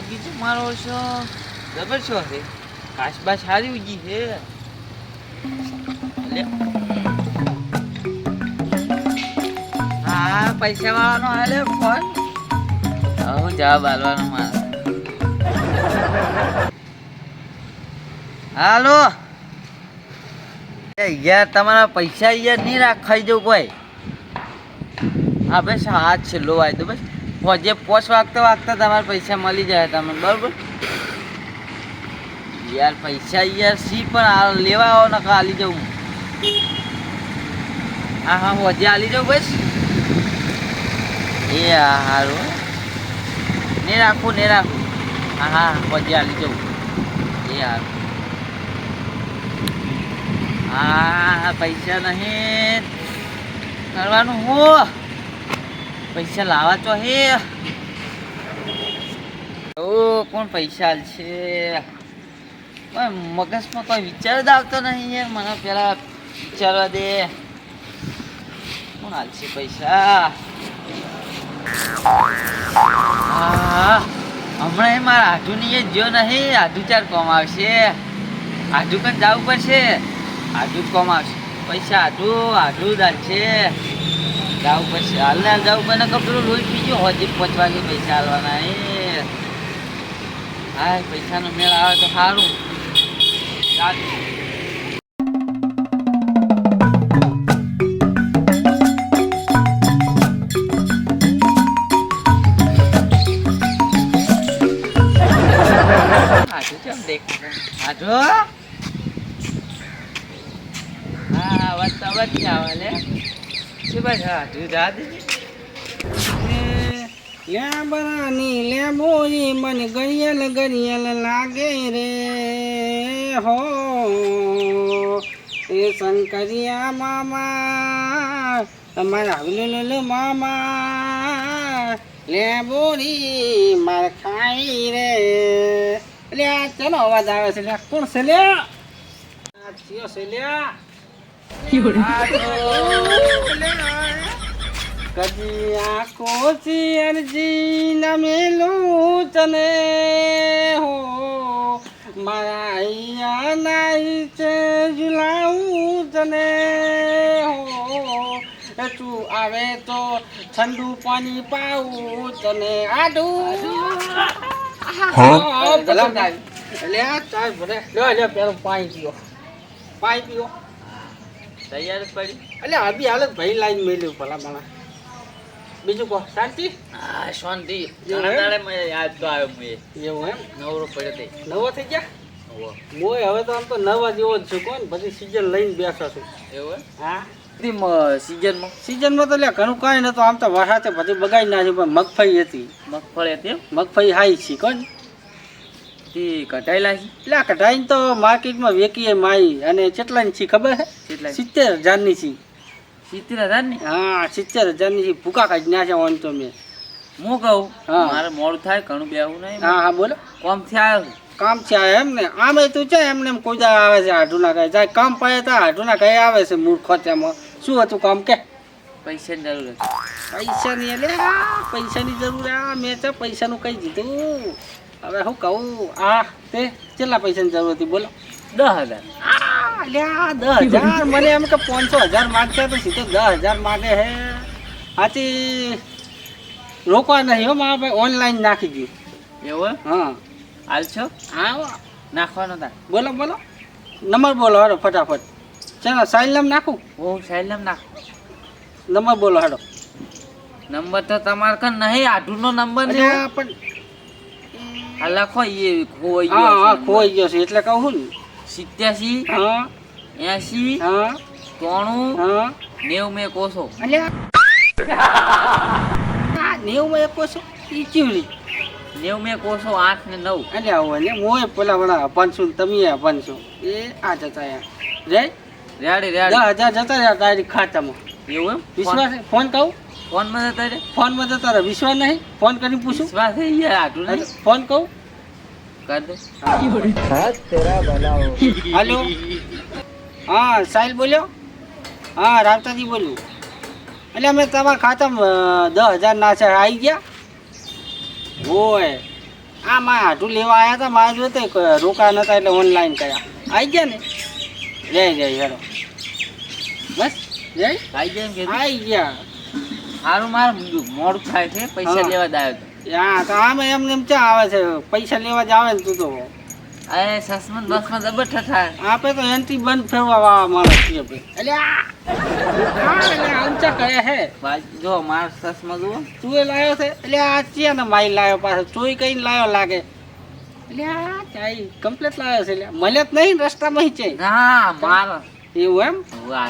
બગીચો મારો છો જબર છો? છે કાચબા સારી ઉગી છે. હા, પૈસા વાળાનો હાલે ફોન. હું જવાબ આલવાનો મારે. હાલો. યાર, તમારા પૈસા યાર નહીં રાખાઈ જવું કોઈ. હા, બસ હાથ છેલ્લો વાયદો બસ. હોજે પોચ વાગતા વાગતા તમારા પૈસા મળી જાય તમને, બરોબર? યાર, પૈસા યાર સી પણ લેવા આવો નકા આલી જવું. હા હા હોજે આલી જાઉં બસ. એ, હા, હારું. ને રાખું ને રાખું. હા હા હોજે આલી જવું. એ, હારું. હા, પૈસા નહીં. કરવાનું હું? પૈસા લાવા તો હે. ઓ, કોણ પૈસા આલશે? મગજમાં કોઈ વિચાર જ આવતો નહીં યાર. મને પેલા વિચારવા દે. કોણ આલશે પૈસા? હમણાં એ મારા આધુની એ જો નહીં. આધુ ચાર કોમ આવશે. આધુ કણ જવું પડશે. આધુ જ કોમ આવશે. પૈસા આધુ આધુ જ છે જવું પડશે હાલને હાલ જવું પડે કે પેલું લોહી પીજો હજી પાંચ વાગે પૈસા હાલવાના એ હા પૈસાનો મેળ આવે તો સારું. શું બસ આધુ જા લેબરાની મને ગરિયલ ગરિયલ લાગે રે હો એ શંકરિયા મામા તમારા હવલુલ મામા લેબોરી માર ખાઈ રે એટલે આ ચલો અવાજ આવે છે લ્યા કોણ છે લ્યા આ થયો છે લ્યા કદી આખો ન મેલું તને હો. મારા અહીંયા નાઈ છે ઝુલાવું તને હો. તું આવે તો ઠંડુ પાણી પાવું તને આડું. ભલા. લે ચાલ ભલે. લે લે પેલું પાણી પીઓ. પાણી પીઓ. તૈયાર પડી? એટલે અભી હાલ જ ભાઈ લાઈન મેલ્યું ભલા ભલા બીજું કહો શાંતિ? હા શાંતિ. ઘણા દાડે યાદ તો આવ્યો મને એવું એમ? નવરો પડ્યો તે. નવો થઈ ગયા. મોય હવે તો આમ તો નવા જેવો જ છું કોણ? પછી સિઝન લઈને બેઠો છું. એવું? હા? સિઝનમાં? સિઝનમાં તો લે ઘણું કાંઈ નતું આમ તો વરસાદે બગાડી નાખ્યું પણ મગફળી હતી. મગફળી હતી? મગફળી હાઈ છે કોણ? તે કટાયેલા છે? એટલે કઢાઈને તો માર્કેટમાં વેકીએ માઈ. અને કેટલાની છે ખબર છે સિત્તેર હજારની છે. સિત્તેર હજારની? હા સિત્તેર હજારની છે ભૂકા કાઢી નાખ્યા ઓન તો મેં હું કહું હા. મારે મોડું થાય ઘણું બેવું નહીં. હા હા બોલો. કોમથી આવ્યો. કામ છે એમ ને? આમે તું છે એમને એમ કોઈ દા આવે છે હાડુના કહે જાય કામ પડે તો હાડુના કહે આવે છે મૂર્ખો તેમાં શું હતું કામ કે? પૈસાની જરૂર પૈસાની એટલે પૈસાની જરૂર આ મેં તો પૈસાનું કહી દીધું. હવે હું કહું આ તે કેટલા પૈસાની જરૂર હતી? બોલો. દસ હજાર. આ દસ હજાર. મને એમ કે પાંચસો હજાર માગશે તો સીધો દસ હજાર માગે હે. આથી રોકવા નહીં હો મારા ભાઈ ઓનલાઈન નાખી દઉં એવું? હા. હાલ છો? હા. નાખવાનો તા બોલો બોલો. નંબર બોલો હાડો ફટાફટ. ચાલો સાઈલ નામ નાખું? હું સાહેબ નાખ. નંબર બોલો હાડો. નંબર તો તમારે કન નહીં આઠું નો નંબર ને પણ આ લખો એ ખોવાઈ ગયો હા ગયો છે. ખોઈ ગયો છે એટલે કહું ને. સિત્યાસી? હા. એસી હા. ત્રણું હા. નેવું મેં કોસો અલ્યા આ નેવું મેં કોસો ઈ ચીવડી નેવું મેં કોસો આઠ ને નવ. એટલે હોય ને મોય પેલા વડા પાંચસો તમે પાંચસો એ આ જતા યાર રે? રેડી દસ રેડી હજાર જતા રહ્યા તારી ખાતામાં. એવું એમ? વિશ્વાસ ફોન કહું ફોનમાં જતા રે ફોનમાં જતા રહે વિશ્વાસ નહીં? ફોન કરીને પૂછું? વિશ્વાસ થઈ ગયા નહીં. ફોન કહું કર દે. હાલો. હા સાહિલ બોલ્યો? હા રાવતાજી બોલ્યું. એટલે અમે તમારા ખાતામાં દસ હજાર ના છે આવી ગયા. હોય આ માં હાટું લેવા આવ્યા હતા મારા જોતે રોકા નતા એટલે ઓનલાઈન કર્યા. આવી ગયા ને? જય જય હેરો બસ જય. આવી ગયા આવી ગયા. સારું મારે મોડું થાય છે પૈસા લેવા જ આવ્યો હા તો આમાં એમને એમ ક્યાં આવે છે પૈસા લેવા જ આવે ને તું તો. અરે સસમન બસમાં જબર ઠઠાર આપે તો એનથી બંધ ફેરવા વાળા માણસ છીએ ભાઈ. એટલે ઊંચા કહે હે. ભાઈ જો માર સસમાં જુઓ તું એ લાયો છે? એટલે આ છે ને માઈ લાયો પાછો. ચોઈ કઈ લાયો લાગે. એટલે આ ચાઈ કમ્પ્લીટ લાયો છે. એટલે મળે જ નહીં રસ્તામાં છે હા મારો. એવું એમ?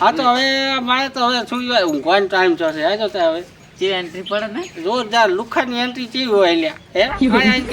હા તો હવે મારે તો હવે શું ઊંઘવાનો ટાઈમ થશે. હે તો હવે. જે એન્ટ્રી પડે ને જોરદાર લુખાની એન્ટ્રી કેવી હોય લ્યા હે?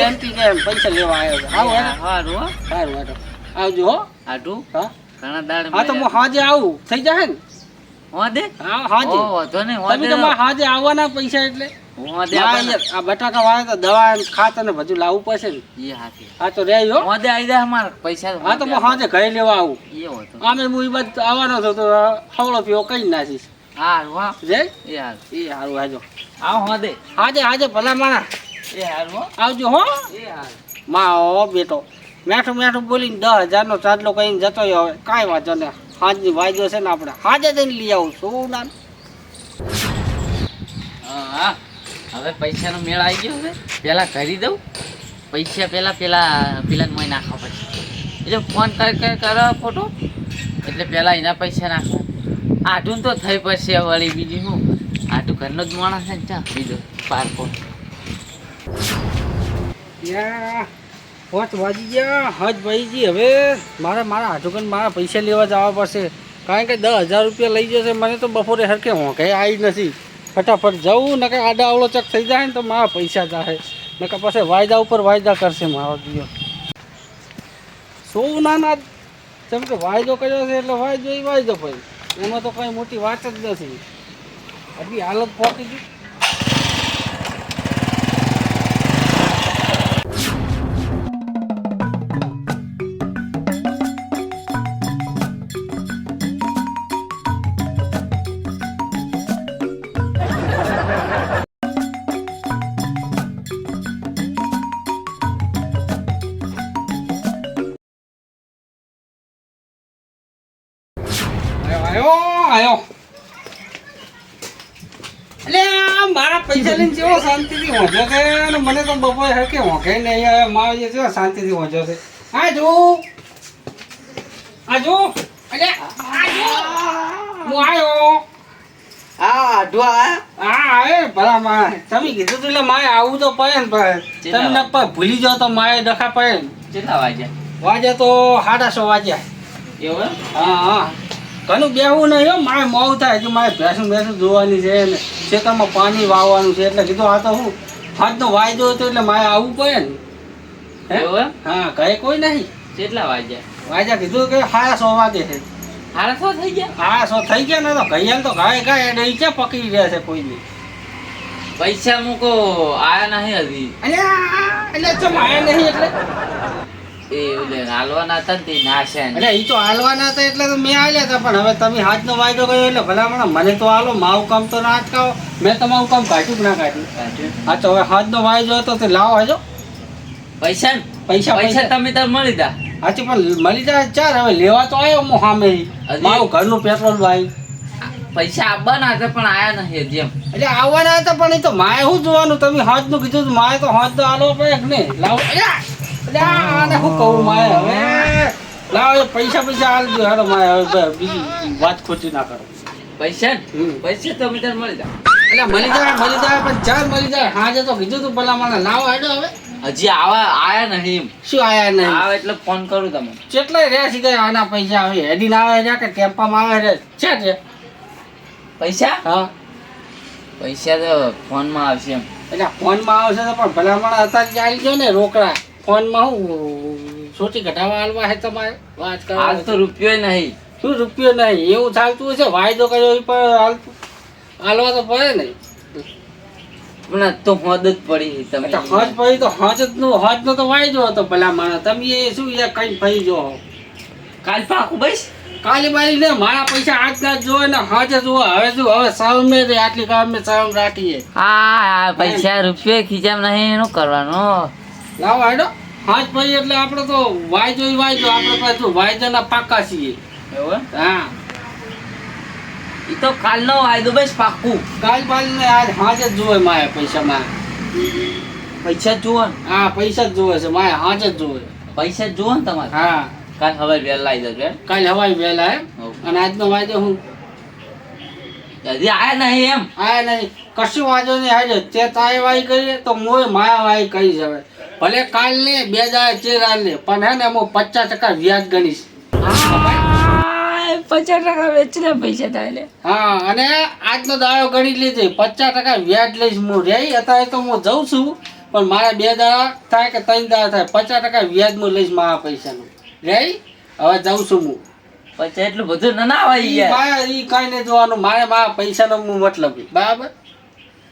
એન્ટ્રી કે પૈસા લેવા આવ્યો આવો હેડો. સારું હો સારું હેડો આવજો હો. આટુ હા. ઘણા દાડ હા તો હું હાજે આવું. થઈ જાય ને? હો હા હાજે. ઓ વાંધો નહીં તમે તમારે હાજે આવવાના પૈસા એટલે. આ બટાકા વાળા તો દવા ખાતર ને બધું લાવવું પડશે ને. હા તો રે હો આવી જાય અમારે પૈસા હા તો હું હાજે ઘરે લેવા આવું. એ આમે હું બાજુ આવવાનો હતો તો હવળો પીવો કઈ નાખીશ હારું હા. જય? એ હારું. એ હારું હાજો. આવો હો દે. હાજે હાજે ભલા માણા એ હારું હો. આવજો હો. એ હારું. માં ઓ બેટો. મેઠું મેઠું બોલીને દસ હજારનો ચાંદલો કહીને જતો હવે. કાંઈ વાંધો નહીં. હાજની વાયદો છે ને આપણે. હાજે જઈને લઈ આવું શું નામ? હા હવે પૈસાનો મેળ આવી ગયો હવે. પેલા કરી દઉં. પૈસા પેલા પેલા પેલા મોય નાખવા પછી એટલે ફોન કર કર ફોટો. એટલે પેલા એના પૈસા નાખવા આટું તો થઈ પડશે વળી બીજું હું આટું ઘરનો જ માણસ છે ને ચા બીજો પારકો પાંચ વાગી ગયા. હજ ભાઈજી, હવે મારે મારા આટુકન મારા પૈસા લેવા જવા પડશે. કારણ કે દસ હજાર રૂપિયા લઈ જશે. મને તો બપોરે હરકે કંઈ આવી નથી. ફટાફટ જવું નકે આડા આવડો ચક થઈ જાય ને તો મારા પૈસા જાય કે પછી વાયદા ઉપર વાયદા કરશે મારો દિયો. શું ના ના જેમ કે વાયદો કર્યો છે એટલે વાયદો એ વાયદો ભાઈ એમાં તો કઈ મોટી વાત જ નથી. હજી હાલત પહોંચી ગઈ. પૈસા લઈને જેવો શાંતિથી વાંચો છે? મને તો બપોરે હરકે વાંકે નહીં આવે મારો જે છે શાંતિથી વાંચો છે? આ જો આ જો એટલે આ જો હું આવ્યો. હા ભલા મારે તમે કીધું તું એટલે માય આવું તો પડે ને તમને ભૂલી જાઓ તો માય દખા પડે કેટલા વાગ્યા? વાગ્યા તો સાડા સો વાગ્યા. એવું હા હા. ઘણું બેવું નહીં હો. મારે મોડું થાય કે મારે ભેંસું ભેંસું જોવાની છે ને ખેતરમાં પાણી વાવવાનું છે. એટલે કીધું આ તો હું હાથનો વાયદો હતો એટલે મારે આવવું પડે ને. હે? ઘરે કોઈ નહીં. કેટલા વાગ્યા? વાગ્યા કીધું કે સાડા સો વાગે છે. હારા સો થઈ ગયા? સાડા સો થઈ ગયા ને તો ઘડિયાળ તો ગાય ગાય ઈ ક્યાં પકડી રહ્યા છે કોઈ નહીં પૈસા મૂકો આયા નહીં હજી. એટલે ચમ આયા નહીં એટલે? હાલવાના હતા ને તે નાશે ને. એટલે ઈ તો હાલવાના હતા એટલે તો મેં હાલ્યા હતા પણ હવે તમે હાથનો વાયદો કર્યો એટલે ભલામણ મને તો હાલો મારું કામ તો ના અટકાવો. મેં તમારું કામ કાઢ્યું ના કાઢ્યું. હા તો હવે હાથનો વાયદો હતો તે લાવો હજો. પૈસા પૈસા પૈસા તમે તાર મળી દા હાચી પણ મળી જાય ચાર હવે લેવા તો આવ્યો હું સામે. મારું ઘરનું પેટ્રોલ ભાઈ. પૈસા આપવાના હતા પણ આયા નહીં જેમ એટલે આવવાના હતા પણ એ તો મારે શું જોવાનું? તમે હાથનું કીધું માય મારે તો હાથ તો હાલવો પડે ને લાવો. અલ્યા! હું કહું મારે હવે? લાવો પૈસા પૈસા હાલ હાલો મારે હવે બીજી વાત ખોટી ના કરો. પૈસા. પૈસા તમે તાર મળી જાય. એટલે મળી જાય મળી જાય પણ ચાલ મળી જાય. હાજે તો કીધું તું પેલા મને લાવો હેડો હવે. હજી આવા આયા નહીં એમ. શું આયા નહીં? આવે એટલે ફોન કરું તમને. કેટલા રહ્યા છે ગયા આના પૈસા આવે હેડીને આવે છે કે ટેમ્પામાં આવે છે છે છે પૈસા? હા. પૈસા તો ફોનમાં આવશે એમ. એટલે ફોનમાં આવશે તો પણ ભલામણ અત્યારે ચાલી ગયો ને રોકડા. ફોનમાં હું સોટી ઘટાવા હાલવા હે તમારે? વાત હાલ તો રૂપિયો નહીં. શું રૂપિયો નહીં? એવું ચાલતું હશે? વાયદો કર્યો એ પણ હાલતું હાલવા તો પડે નહીં પણ તો હદ જ પડી તમે. હજ પડી તો હજ નો હજ નો તો વાયદો હતો ભલામણ. તમે એ શું એ કઈ ફરી જો. કાલ પાકું બસ? કાલી બાલી ને મારા પૈસા આજના જ ને હજ જો હવે શું? હવે સાવ મે આટલી કામ મે સાવ રાખીએ. હા પૈસા રૂપિયો ખીચામ નહીં એનું કરવાનું. લાવો હેડો હાજ ભાઈ એટલે આપણે તો વાયજો વાયજો આપણે પાસે વાયજાના પાકા છીએ. હા. ઈ તો કાલનો વાયદો બસ પાકું. કાલ બાલ ને આજ હાજ જ જોવે માય પૈસા માં પૈસા જ જોવે હા પૈસા જ જોવે છે મારે હાજ જ જોવે પૈસા જ જોવે ને તમારે? હા. કાલ હવે વહેલા આવી જશે કાલ હવાઈ વહેલા એમ અને આજનો વાયદો હું? હજી આયા નહીં એમ? આયા નહીં. કશું વાંધો નહીં આજે તે તાય વાય કરીએ તો મોય માયા વાય કહી હવે. ભલે કાલ ને બે હજાર ચેર હાલ ને પણ હે ને હું પચાસ ટકા વ્યાજ ગણીશ. પચાસ ટકા વેચના પૈસા થાય લે હા અને આજનો દાડો ગણી લેજે પચાસ ટકા વ્યાજ લઈશ હું. રે અત્યારે તો હું જઉં છું પણ મારા બે દાડા થાય કે ત્રણ દાડા થાય પચાસ ટકા વ્યાજ હું લઈશ મારા પૈસાનું. રે હવે જાઉં છું હું. પછી એટલું બધું ના ના હોય ઈ યાર. ઈ કાંઈ નહીં જોવાનું મારે મારા પૈસાનો હું મતલબ બરાબર?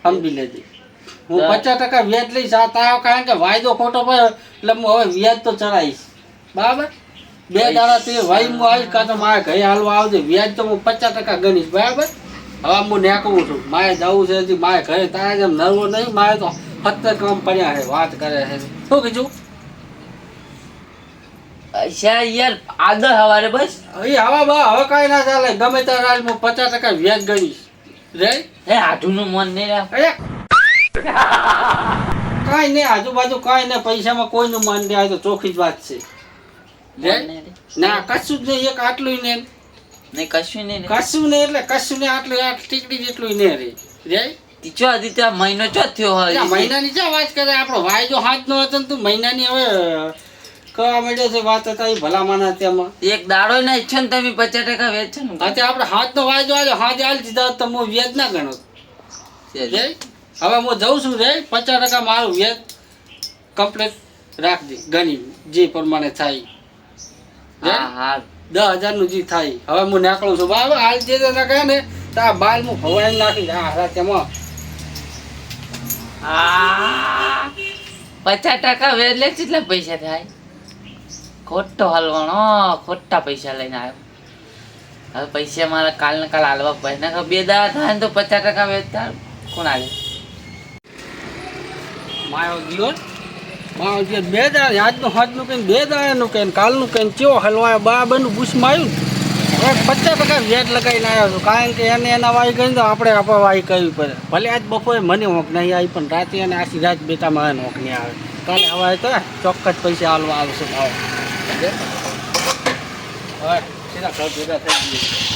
સમજી લેજે. હું પચાસ ટકા વ્યાજ લઈશ આ તારો કારણ કે વાયદો ખોટો પડ્યો એટલે હું હવે વ્યાજ તો ચડાવીશ બરાબર? બે દાડા તે ભાઈ હું આવીશ કાં તો મારે ઘરે હાલવા આવજે વ્યાજ તો હું પચાસ ટકા ગણીશ બરાબર? હવે હું નેકવું છું મારે જવું છે હજી મારે ઘરે તારે જેમ નરવો નહીં મારે તો ફક્ત કામ પડ્યા છે વાત કરે છે. શું કીધું? યાર આદર હવારે બસ? એ હવા બા હવે કાંઈ ના ચાલે ગમે ત્યારે પચાસ ટકા વ્યાજ ગણીશ. રે? હે હાથુનું મન નહીં રાખ કાંઈ નહીં આજુબાજુ કઈ નહીં પૈસામાં કોઈનું માન દે તો ચોખ્ખી જ વાત છે. ના કશું જ નહીં એક આટલું ને નહીં કશું નહીં કશું નહીં એટલે કશું નહીં આટલું આ ટીકડી જેટલું નહીં રે. રે તી ચો મહિનો ચો થયો હોય. મહિનાની ક્યાં વાત કરે આપણો વાયજો હાથ નો હતો ને તું મહિનાની હવે કવા માંડ્યો છે વાત હતા એ ભલામાના તેમાં. એક દાડો ના ઈચ્છો ને તમે પચાસ ટકા વેચો ને. આજે આપણે હાથનો વાયદો આવ્યો હાથ હાલ દીધા હોત તો હું વ્યાજ ના ગણો રે હવે હું જઉં છું રે પચાસ ટકા મારું વ્યાજ કમ્પ્લેટ રાખજે ગણી જે પ્રમાણે થાય. દસ હજારનું જે થાય. હવે હું નીકળું છું. બરાબર હાલ જે કહે ને તો આ બાલ હું ફવાઈ નાખી હા હા તેમાં. આ પચાસ ટકા વેચ લે કેટલા પૈસા થાય? ખોટો હલવાનો ખોટા પૈસા લઈને આવ્યો. હવે પૈસા મારા કાલ ને કાલ હાલવા પડે. બે દા થાય ને તો પચાસ ટકા વેચતા કોણ હાલે? માયો ગયો. ને. માયો ગયો બે દાડા, આજનું હાથનું કહીને બે દાડાનું કહીને કાલનું કહીને કેવો હલવાયો બરાબરનું બુશમાં આવ્યું ને. હવે પચાસ ટકા વેટ લગાવીને આવ્યો છું, કારણ કે એને એના વાય કહીને તો આપણે આપણે વાય કરવી પડે. ભલે આજ બપોરે મને હોંક નહીં આવી, પણ રાતે અને આખી રાત બેટા મારે હોંક નહીં આવે. કાલે હવાય તો ચોક્કસ પૈસા હાલવા આવશે ભાવ હવે સીધા ઘર ભેગા થઈ જઈએ